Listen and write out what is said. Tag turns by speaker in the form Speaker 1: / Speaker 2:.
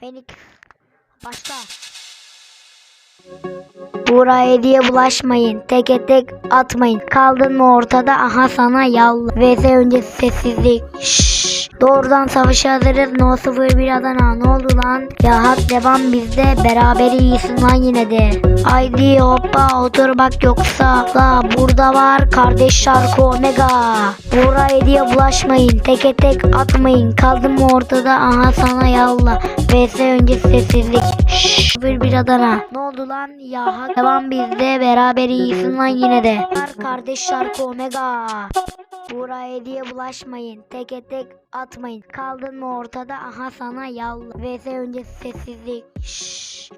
Speaker 1: Phoenix. Başla. Buraya diye bulaşmayın. Teke tek atmayın. Kaldın mı ortada aha sana yallah. VS öncesi sessizlik. Şşş. Doğrudan savaşa hazırız. No 01 Adana. Ne oldu lan? Ya hak devam bizde. Beraber iyisin lan yine de. Haydi hoppa otur bak yoksa. La burada var kardeş şarkı Omega. Buraya diye bulaşmayın. Teke tek atmayın. Kaldın mı ortada aha sana yallah. VS öncesi sessizlik. Şşş. Bir bir Adana. Ne oldu lan? Ya hak devam bizde. Beraber iyisin lan yine de. Var kardeş şarkı Omega. Buraya diye bulaşmayın. Teke tek atmayın. Kaldın mı ortada aha sana yalla. VS öncesi sessizlik. Şşş.